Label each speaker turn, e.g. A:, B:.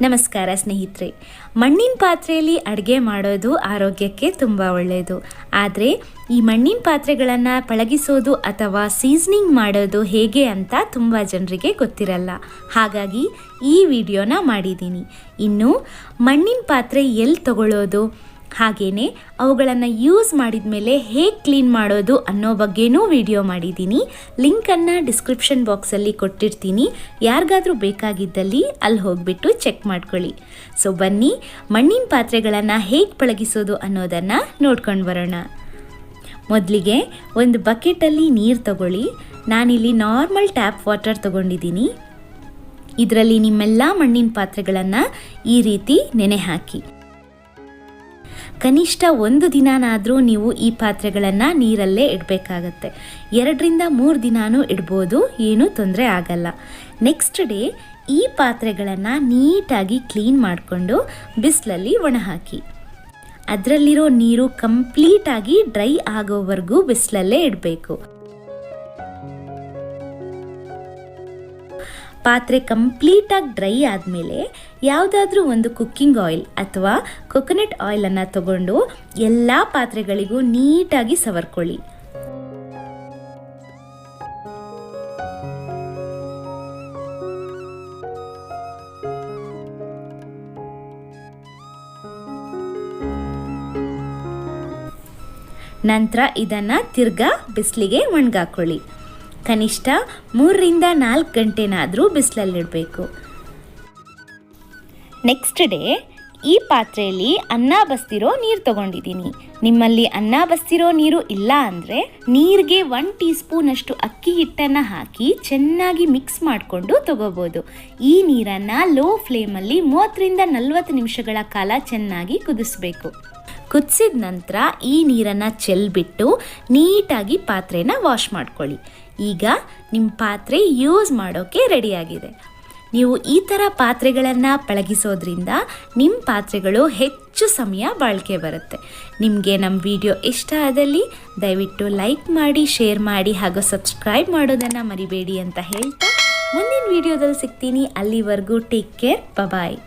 A: ನಮಸ್ಕಾರ ಸ್ನೇಹಿತರೆ. ಮಣ್ಣಿನ ಪಾತ್ರೆಯಲ್ಲಿ ಅಡುಗೆ ಮಾಡೋದು ಆರೋಗ್ಯಕ್ಕೆ ತುಂಬ ಒಳ್ಳೆಯದು ಆದರೆ ಈ ಮಣ್ಣಿನ ಪಾತ್ರೆಗಳನ್ನು ಪಳಗಿಸೋದು ಅಥವಾ ಸೀಸನಿಂಗ್ ಮಾಡೋದು ಹೇಗೆ ಅಂತ ತುಂಬ ಜನರಿಗೆ ಗೊತ್ತಿರಲ್ಲ. ಹಾಗಾಗಿ ಈ ವಿಡಿಯೋನ ಮಾಡಿದ್ದೀನಿ. ಇನ್ನು ಮಣ್ಣಿನ ಪಾತ್ರೆ ಎಲ್ಲಿ ತಗೊಳ್ಳೋದು ಹಾಗೆಯೇ ಅವುಗಳನ್ನು ಯೂಸ್ ಮಾಡಿದ ಮೇಲೆ ಹೇಗೆ ಕ್ಲೀನ್ ಮಾಡೋದು ಅನ್ನೋ ಬಗ್ಗೆನೂ ವಿಡಿಯೋ ಮಾಡಿದ್ದೀನಿ. ಲಿಂಕನ್ನು ಡಿಸ್ಕ್ರಿಪ್ಷನ್ ಬಾಕ್ಸಲ್ಲಿ ಕೊಟ್ಟಿರ್ತೀನಿ. ಯಾರಿಗಾದರೂ ಬೇಕಾಗಿದ್ದಲ್ಲಿ ಅಲ್ಲಿ ಹೋಗಿಬಿಟ್ಟು ಚೆಕ್ ಮಾಡ್ಕೊಳ್ಳಿ. ಸೊ ಬನ್ನಿ, ಮಣ್ಣಿನ ಪಾತ್ರೆಗಳನ್ನು ಹೇಗೆ ಪಳಗಿಸೋದು ಅನ್ನೋದನ್ನು ನೋಡ್ಕೊಂಡು ಬರೋಣ. ಮೊದಲಿಗೆ ಒಂದು ಬಕೆಟಲ್ಲಿ ನೀರು ತಗೊಳ್ಳಿ. ನಾನಿಲ್ಲಿ ನಾರ್ಮಲ್ ಟ್ಯಾಪ್ ವಾಟರ್ ತಗೊಂಡಿದ್ದೀನಿ. ಇದರಲ್ಲಿ ನಿಮ್ಮೆಲ್ಲ ಮಣ್ಣಿನ ಪಾತ್ರೆಗಳನ್ನು ಈ ರೀತಿ ನೆನೆ ಹಾಕಿ. ಕನಿಷ್ಠ ಒಂದು ದಿನನಾದರೂ ನೀವು ಈ ಪಾತ್ರೆಗಳನ್ನು ನೀರಲ್ಲೇ ಇಡಬೇಕಾಗತ್ತೆ. ಎರಡರಿಂದ ಮೂರು ದಿನಾನೂ ಇಡ್ಬೋದು, ಏನೂ ತೊಂದರೆ ಆಗಲ್ಲ. ನೆಕ್ಸ್ಟ್ ಡೇ ಈ ಪಾತ್ರೆಗಳನ್ನು ನೀಟಾಗಿ ಕ್ಲೀನ್ ಮಾಡಿಕೊಂಡು ಬಿಸಿಲಲ್ಲಿ ಒಣಹಾಕಿ. ಅದರಲ್ಲಿರೋ ನೀರು ಕಂಪ್ಲೀಟಾಗಿ ಡ್ರೈ ಆಗೋವರೆಗೂ ಬಿಸಿಲಲ್ಲೇ ಇಡಬೇಕು. ಪಾತ್ರೆ ಕಂಪ್ಲೀಟಾಗಿ ಡ್ರೈ ಆದಮೇಲೆ ಯಾವುದಾದ್ರೂ ಒಂದು ಕುಕ್ಕಿಂಗ್ ಆಯಿಲ್ ಅಥವಾ ಕೊಕೊನಟ್ ಆಯಿಲನ್ನು ತಗೊಂಡು ಎಲ್ಲ ಪಾತ್ರೆಗಳಿಗೂ ನೀಟಾಗಿ ಸವರ್ಕೊಳ್ಳಿ. ನಂತರ ಇದನ್ನು ತಿರ್ಗಾ ಬಿಸಿಲಿಗೆ ಒಣಗಾಕೊಳ್ಳಿ. ಕನಿಷ್ಠ ಮೂರರಿಂದ ನಾಲ್ಕು ಗಂಟೆನಾದರೂ ಬಿಸಿಲಲ್ಲಿಡಬೇಕು. ನೆಕ್ಸ್ಟ್ ಡೇ ಈ ಪಾತ್ರೆಯಲ್ಲಿ ಅನ್ನ ಬಸ್ತಿರೋ ನೀರು ತಗೊಂಡಿದ್ದೀನಿ. ನಿಮ್ಮಲ್ಲಿ ಅನ್ನ ಬಸ್ತಿರೋ ನೀರು ಇಲ್ಲ ಅಂದರೆ ನೀರಿಗೆ ಒನ್ ಟೀ ಸ್ಪೂನಷ್ಟು ಅಕ್ಕಿ ಹಿಟ್ಟನ್ನು ಹಾಕಿ ಚೆನ್ನಾಗಿ ಮಿಕ್ಸ್ ಮಾಡಿಕೊಂಡು ತಗೋಬೋದು. ಈ ನೀರನ್ನು ಲೋ ಫ್ಲೇಮಲ್ಲಿ ಮೂವತ್ತರಿಂದ ನಲವತ್ತು ನಿಮಿಷಗಳ ಕಾಲ ಚೆನ್ನಾಗಿ ಕುದಿಸ್ಬೇಕು. ಕುದಿಸಿದ ನಂತರ ಈ ನೀರನ್ನು ಚೆಲ್ಬಿಟ್ಟು ನೀಟಾಗಿ ಪಾತ್ರೆನ ವಾಶ್ ಮಾಡ್ಕೊಳ್ಳಿ. ಈಗ ನಿಮ್ಮ ಪಾತ್ರೆ ಯೂಸ್ ಮಾಡೋಕ್ಕೆ ರೆಡಿಯಾಗಿದೆ ನೀವು ಈ ಥರ ಪಾತ್ರೆಗಳನ್ನು ಪಳಗಿಸೋದ್ರಿಂದ ನಿಮ್ಮ ಪಾತ್ರೆಗಳು ಹೆಚ್ಚು ಸಮಯ ಬಾಳಿಕೆ ಬರುತ್ತೆ. ನಿಮಗೆ ನಮ್ಮ ವಿಡಿಯೋ ಇಷ್ಟ ಆದಲ್ಲಿ ದಯವಿಟ್ಟು ಲೈಕ್ ಮಾಡಿ ಶೇರ್ ಮಾಡಿ ಹಾಗೂ ಸಬ್ಸ್ಕ್ರೈಬ್ ಮಾಡೋದನ್ನು ಮರಿಬೇಡಿ ಅಂತ ಹೇಳ್ತಾ ಮುಂದಿನ ವಿಡಿಯೋದಲ್ಲಿ ಸಿಗ್ತೀನಿ. ಅಲ್ಲಿವರೆಗೂ ಟೇಕ್ ಕೇರ್ ಬಾಯ್